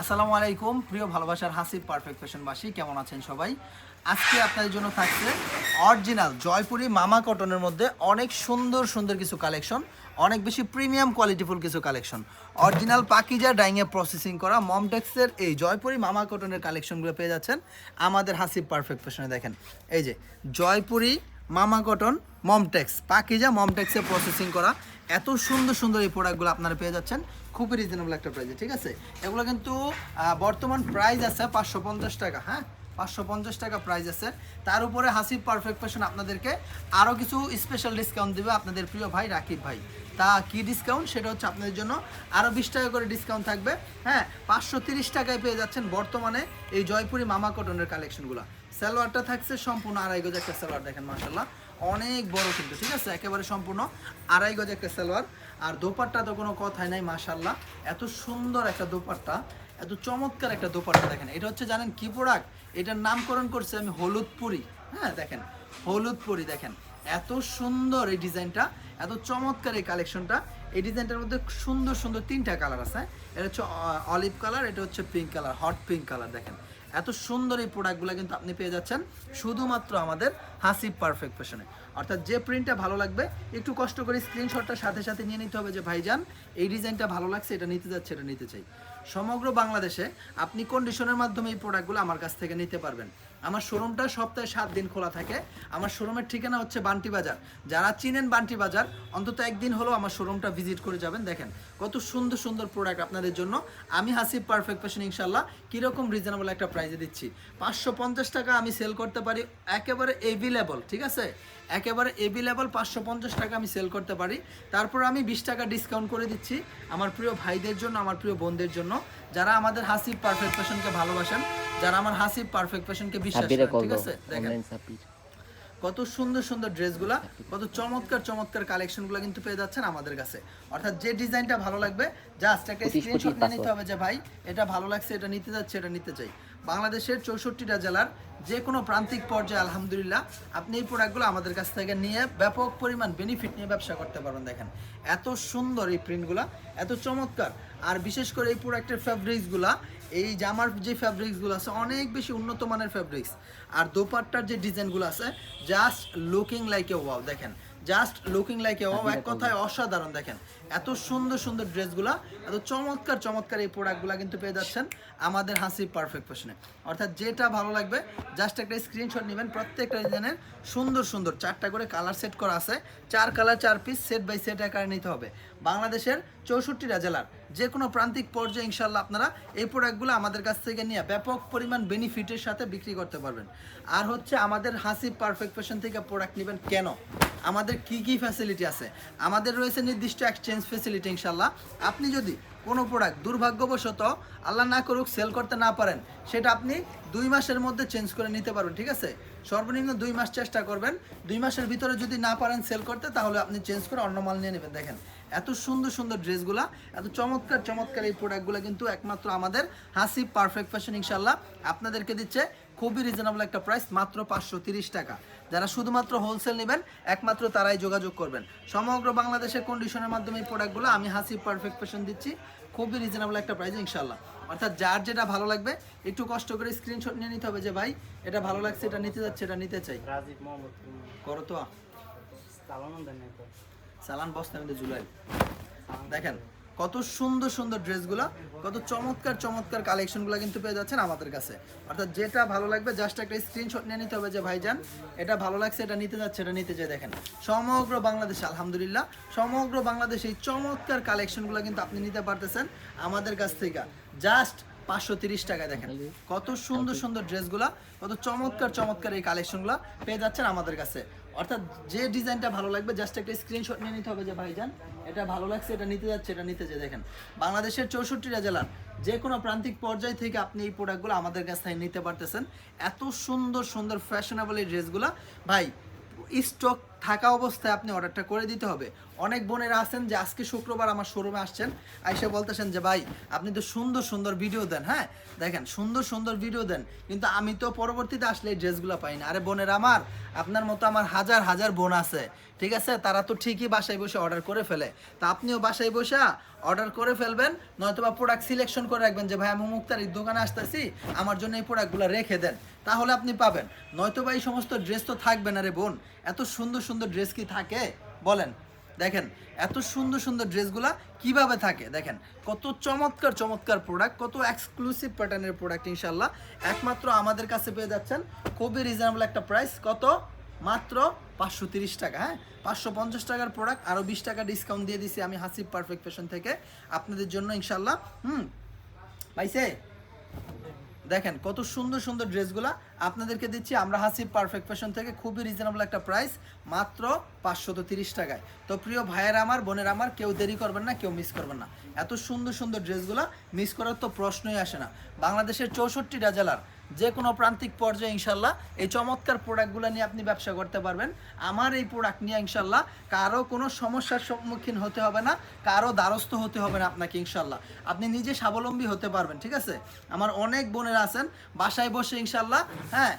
আসসালামু আলাইকুম, প্রিয় ভালোবাসার হাসিব পারফেক্ট ফ্যাশনবাসী কেমন আছেন সবাই? আজকে আপনাদের জন্য থাকছে অরিজিনাল জয়পুরি মামা কটনের মধ্যে অনেক সুন্দর সুন্দর কিছু কালেকশন অনেক বেশি প্রিমিয়াম কোয়ালিটিফুল কিছু কালেকশন অরিজিনাল পাকিজা ডাইংয়ে প্রসেসিং করা মমটেক্সের এই জয়পুরি মামা কটনের কালেকশনগুলো পেয়ে যাচ্ছেন আমাদের হাসিব পারফেক্ট ফ্যাশনে দেখেন, এই যে জয়পুরি মামা কটন মমটেক্স, পাকিজা মমটেক্সে প্রসেসিং করা এত সুন্দর সুন্দর এই প্রোডাক্টগুলো আপনারা পেয়ে যাচ্ছেন। খুবই রিজনেবল একটা প্রাইসে ঠিক আছে? এগুলো কিন্তু বর্তমান প্রাইস আছে পাঁচশো পঞ্চাশ টাকা হ্যাঁ? পাঁচশো পঞ্চাশ টাকা প্রাইস আছে। তার উপরে হাসিব পারফেক্ট ফ্যাশন আপনাদেরকে আরও কিছু স্পেশাল ডিসকাউন্ট দেবে আপনাদের প্রিয় ভাই রাকিব ভাই। তা কি ডিসকাউন্ট সেটা হচ্ছে আপনাদের জন্য আরও বিশ টাকা করে ডিসকাউন্ট থাকবে হ্যাঁ? পাঁচশো তিরিশ টাকায় পেয়ে যাচ্ছেন বর্তমানে এই জয়পুরি মামা কটনের কালেকশনগুলো সালোয়ারটা থাকছে সম্পূর্ণ আড়াই গজ একটা সালোয়ার দেখেন মাসাল্লাহ অনেক বড় কিন্তু, ঠিক আছে? একেবারে সম্পূর্ণ আড়াই গজ একটা সালোয়ার। আর দোপাট্টা তো কোনো কথাই নাই মাসাল্লাহ এত সুন্দর একটা দোপাট্টা, এত চমৎকার একটা দোপাট্টা দেখেন। এটা হচ্ছে জানেন কি প্রোডাক্ট এটার নামকরণ করছে আমি হলুদ পুরি। হ্যাঁ দেখেন, হলুদ পুরি দেখেন। এত সুন্দর এই ডিজাইনটা, এত চমৎকার এই কালেকশনটা। এই ডিজাইনটার মধ্যে সুন্দর সুন্দর তিনটা কালার আছে। এটা হচ্ছে অলিভ কালার এটা হচ্ছে pink colour hot pink colour দেখেন। এত সুন্দর এই প্রোডাক্টগুলো কিন্তু আপনি পেয়ে যাচ্ছেন শুধুমাত্র আমাদের হাসি পারফেক্ট ফ্যাশনে অর্থাৎ যে প্রিন্টটা ভালো লাগবে, একটু কষ্ট করে স্ক্রিনশটটা সাথে সাথে নিয়ে নিতে হবে যে, ভাইজান, এই ডিজাইনটা ভালো লাগছে, এটা নিতে যাচ্ছে, এটা নিতে চাই। সমগ্র বাংলাদেশে আপনি কন্ডিশনের মাধ্যমে এই প্রোডাক্টগুলো আমার কাছ থেকে নিতে পারবেন। আমার শোরুমটা সপ্তাহে সাত দিন খোলা থাকে। আমার শোরুমের ঠিকানা হচ্ছে বান্টি বাজার। যারা চিনেন বান্টি বাজার, অন্তত একদিন হলেও আমার শোরুমটা ভিজিট করে যাবেন। দেখেন, কত সুন্দর সুন্দর প্রোডাক্ট আপনাদের জন্য। আমি হাসিব পারফেক্ট ফ্যাশন ইনশাল্লাহ কীরকম রিজনেবল একটা প্রাইজে দিচ্ছি। পাঁচশো পঞ্চাশ টাকা আমি সেল করতে পারি, একেবারে এভিলেবল ঠিক আছে? একেবারে এভিলেবল পাঁচশো পঞ্চাশ টাকা আমি সেল করতে পারি। তারপর আমি বিশ টাকা ডিসকাউন্ট করে দিচ্ছি আমার প্রিয় ভাইদের জন্য, আমার প্রিয় বোনদের জন্য। যারা আমাদের হাসিব পারফেক্ট ফ্যাশনকে ভালোবাসেন যারা আমার হাসিব পারফেক্ট ফ্যাশনকে বিশ্বাস কল ঠিক আছে? দেখেন কত সুন্দর সুন্দর ড্রেসগুলা কত চমৎকার চমৎকার কালেকশনগুলো কিন্তু পেয়ে যাচ্ছেন আমাদের কাছে। অর্থাৎ যে ডিজাইনটা ভালো লাগবে জাস্ট একটা স্ক্রিনশট নিয়ে নিতে হবে যে ভাই এটা ভালো লাগছে এটা নিতে যাচ্ছে এটা নিতে চাই। বাংলাদেশের চৌষট্টিটা জেলার যে কোনো প্রান্তিক পর্যায়ে আলহামদুলিল্লাহ আপনি এই প্রোডাক্টগুলো আমাদের কাছ থেকে নিয়ে ব্যাপক পরিমাণ বেনিফিট নিয়ে ব্যবসা করতে পারবেন দেখেন। এত সুন্দর এই প্রিন্টগুলা এত চমৎকার। আর বিশেষ করে এই প্রোডাক্টের ফ্যাব্রিক্সগুলা এই জামার যে ফ্যাব্রিক্সগুলো আছে, অনেক বেশি উন্নত মানের ফ্যাব্রিক্স আর দোপাট্টার যে ডিজাইনগুলো আছে just looking like a wow দেখেন। জাস্ট লুকিং লাইক এ এক কথায় অসাধারণ দেখেন। এত সুন্দর সুন্দর ড্রেসগুলা এত চমৎকার চমৎকার এই প্রোডাক্টগুলো কিন্তু পেয়ে যাচ্ছেন আমাদের হাসি পারফেক্ট ফ্যাশনে অর্থাৎ যেটা ভালো লাগবে জাস্ট একটা স্ক্রিনশট নেবেন প্রত্যেকটা ডিজাইনের সুন্দর সুন্দর। চারটা করে কালার সেট করা আছে। চার কালার চার পিস সেট বাই সেট আকারে নিতে হবে। বাংলাদেশের চৌষট্টিটা জেলার যে কোনো প্রান্তিক পর্যায়ে ইনশাল্লাহ আপনারা এই প্রোডাক্টগুলো আমাদের কাছ থেকে নিয়ে ব্যাপক পরিমাণ বেনিফিটের সাথে বিক্রি করতে পারবেন। আর হচ্ছে আমাদের হাসি পারফেক্ট ফ্যাশন থেকে প্রোডাক্ট নেবেন কেন? আমাদের কি কি ফ্যাসিলিটি আছে? আমাদের রয়েছে নির্দিষ্ট এক্সচেঞ্জ ফ্যাসিলিটি ইনশাল্লাহ আপনি যদি কোনো প্রোডাক্ট দুর্ভাগ্যবশত আল্লাহ না করুক সেল করতে না পারেন, সেটা আপনি দুই মাসের মধ্যে চেঞ্জ করে নিতে পারবেন, ঠিক আছে? সর্বনিম্ন দুই মাস চেষ্টা করবেন। দুই মাসের ভিতরে যদি না পারেন সেল করতে, তাহলে আপনি চেঞ্জ করে অন্য মাল নিয়ে নেবেন। দেখেন, এত সুন্দর সুন্দর ড্রেসগুলা, এত চমৎকার চমৎকার এই প্রোডাক্টগুলো কিন্তু একমাত্র আমাদের হাসি পারফেক্ট ফ্যাশন ইনশাল্লাহ আপনাদেরকে দিচ্ছে খুবই রিজনেবল একটা প্রাইস মাত্র পাঁচশো তিরিশ টাকা। যারা শুধুমাত্র হোলসেল নেবেন একমাত্র তারাই যোগাযোগ করবেন। সমগ্র বাংলাদেশের কন্ডিশনের মাধ্যমে এই প্রোডাক্টগুলো আমি হাসি পারফেক্ট ফ্যাশন দিচ্ছি। খুবই রিজনেবল একটা প্রাইস ইনশাল্লাহ অর্থাৎ যার যেটা ভালো লাগবে একটু কষ্ট করে স্ক্রিনশট নিয়ে নিতে হবে যে ভাই এটা ভালো লাগছে এটা নিতে যাচ্ছে এটা নিতে চাই। করো তো। সালান বস নামে জুলাই। দেখেন কত সুন্দর সুন্দর ড্রেসগুলো, কত চমৎকার চমৎকার কালেকশনগুলো কিন্তু পেয়ে যাচ্ছেন আমাদের কাছে। অর্থাৎ যেটা ভালো লাগবে জাস্ট একটা স্ক্রিনশট নিয়ে নিতে হবে যে, ভাইজান, এটা ভালো লাগছে, এটা নিতে যাচ্ছে, এটা নিতে চাই দেখেন। সমগ্র বাংলাদেশ, আলহামদুলিল্লাহ, সমগ্র বাংলাদেশে এই চমৎকার কালেকশনগুলো কিন্তু আপনি নিতে পারতেছেন আমাদের কাছ থেকে। জাস্ট পাঁচশো তিরিশ টাকায়, দেখেন। কত সুন্দর সুন্দর ড্রেসগুলা, কত চমৎকার চমৎকার এই কালেকশনগুলো পেয়ে যাচ্ছেন আমাদের কাছে। অর্থাৎ যে ডিজাইনটা ভালো লাগবে জাস্ট একটা স্ক্রিনশট নিয়ে নিতে হবে যে, ভাইজান, এটা ভালো লাগছে, এটা নিতে যাচ্ছে, এটা নিতে যে। দেখেন, বাংলাদেশের চৌষট্টিটা জেলার যে কোনো প্রান্তিক পর্যায় থেকে আপনি এই প্রোডাক্টগুলো আমাদের কাছ থেকে নিতে পারতেছেন। এত সুন্দর সুন্দর ফ্যাশনেবল এই ড্রেসগুলো ভাই স্টক থাকা অবস্থায় আপনি অর্ডারটা করে দিতে হবে। অনেক বোনেরা আছেন যে আজকে শুক্রবার আমার শোরুমে আসছেন, আইসা বলতেছেন যে, ভাই, আপনি তো সুন্দর সুন্দর ভিডিও দেন হ্যাঁ? দেখেন, সুন্দর সুন্দর ভিডিও দেন, কিন্তু আমি তো পরবর্তীতে আসলে এই ড্রেসগুলো পাই না আরে বোনেরা আমার, আপনার মতো আমার হাজার হাজার বোন আছে, ঠিক আছে? তারা তো ঠিকই বাসায় বসে অর্ডার করে ফেলে। তা আপনিও বাসায় বসে অর্ডার করে ফেলবেন নয়তো বা প্রোডাক্ট সিলেকশন করে রাখবেন যে, ভাই, আমি মুক্তারির দোকানে আসতেছি, আমার জন্য এই প্রোডাক্টগুলো রেখে দেন। তাহলে আপনি পাবেন। নয়তো বা এই সমস্ত ড্রেস তো থাকবে না রে বোন। এত সুন্দর সুন্দর ড্রেস কি থাকে? বলেন। দেখেন, এত সুন্দর সুন্দর ড্রেসগুলা কীভাবে থাকে? দেখেন, কত চমৎকার চমৎকার প্রোডাক্ট কত এক্সক্লুসিভ প্যাটার্নের প্রোডাক্ট ইনশাল্লাহ একমাত্র আমাদের কাছে পেয়ে যাচ্ছেন খুবই রিজনেবল একটা প্রাইস কত? মাত্র পাঁচশো তিরিশ টাকা হ্যাঁ? পাঁচশো পঞ্চাশ টাকার প্রোডাক্ট আরও বিশ টাকা ডিসকাউন্ট দিয়ে দিছি আমি হাসিব পারফেক্ট ফ্যাশন থেকে। আপনাদের জন্য ইনশাল্লাহ হুম, পাইছে? দেখেন কত সুন্দর সুন্দর ড্রেসগুলো আপনাদেরকে দিচ্ছি। আমরা হাসিব পারফেক্ট ফ্যাশন থেকে খুবই রিজনেবল একটা প্রাইস মাত্র পাঁচশত তিরিশ টাকায়। তো প্রিয় ভাইয়ের আমার, বোনের আমার, কেউ দেরি করবেন না, কেউ মিস করবেন না। এত সুন্দর সুন্দর ড্রেসগুলো মিস করার তো প্রশ্নই আসে না। বাংলাদেশের চৌষট্টিটা জেলার যে কোনো প্রান্তিক পর্যায়ে ইনশাল্লাহ এই চমৎকার প্রোডাক্টগুলো নিয়ে আপনি ব্যবসা করতে পারবেন। আমার এই প্রোডাক্ট নিয়ে ইনশাল্লাহ কারও কোনো সমস্যার সম্মুখীন হতে হবে না, কারও দ্বারস্থ হতে হবে না আপনাকে ইনশাল্লাহ। আপনি নিজে স্বাবলম্বী হতে পারবেন, ঠিক আছে? আমার অনেক বোনেরা আছেন, বাসায় বসে ইনশাল্লাহ হ্যাঁ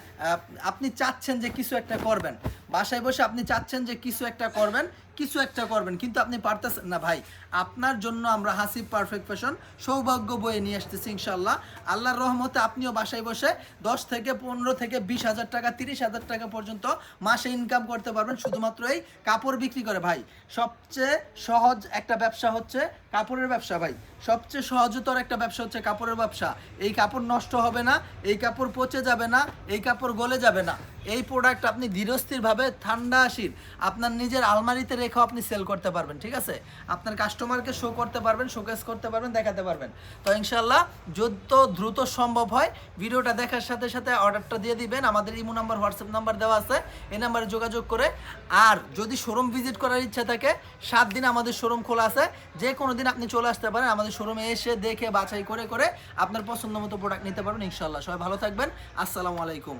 আপনি চাচ্ছেন যে কিছু একটা করবেন। বাসায় বসে আপনি চাচ্ছেন যে কিছু একটা করবেন কিছু একটা করবেন, কিন্তু আপনি পারতেছেন না ভাই। আপনার জন্য আমরা হাসিব পারফেক্ট ফ্যাশন সৌভাগ্য বয়ে নিয়ে আসতেছি ইনশাল্লাহ আল্লাহর রহমতে আপনিও বাসায় বসে দশ থেকে পনেরো থেকে বিশ হাজার টাকা, তিরিশ হাজার টাকা পর্যন্ত মাসে ইনকাম করতে পারবেন। শুধুমাত্র এই কাপড় বিক্রি করে ভাই। সবচেয়ে সহজ একটা ব্যবসা হচ্ছে কাপড়ের ব্যবসা ভাই। সবচেয়ে সহজতর একটা ব্যবসা হচ্ছে কাপড়ের ব্যবসা। এই কাপড় নষ্ট হবে না, এই কাপড় পচে যাবে না, এই কাপড় গলে যাবে না। এই প্রোডাক্ট আপনি ধীরস্থিরভাবে ঠান্ডা আসির আপনার নিজের আলমারিতে রেখেও আপনি সেল করতে পারবেন, ঠিক আছে? আপনার কাস্টমারকে শো করতে পারবেন শোকেস করতে পারবেন, দেখাতে পারবেন। তো ইনশাল্লাহ যত দ্রুত সম্ভব হয়, ভিডিওটা দেখার সাথে সাথে অর্ডারটা দিয়ে দিবেন। আমাদের ইমো নাম্বার হোয়াটসঅ্যাপ নাম্বার দেওয়া আছে, এই নাম্বারে যোগাযোগ করে। আর যদি শোরুম ভিজিট করার ইচ্ছা থাকে, সাত দিন আমাদের শোরুম খোলা আছে। যে কোনো দিন আপনি চলে আসতে পারেন, আমাদের শোরুমে এসে দেখে, বাছাই করে করে আপনার পছন্দ মতো প্রোডাক্ট নিতে পারবেন ইনশাল্লাহ সবাই ভালো থাকবেন। আসসালামু আলাইকুম।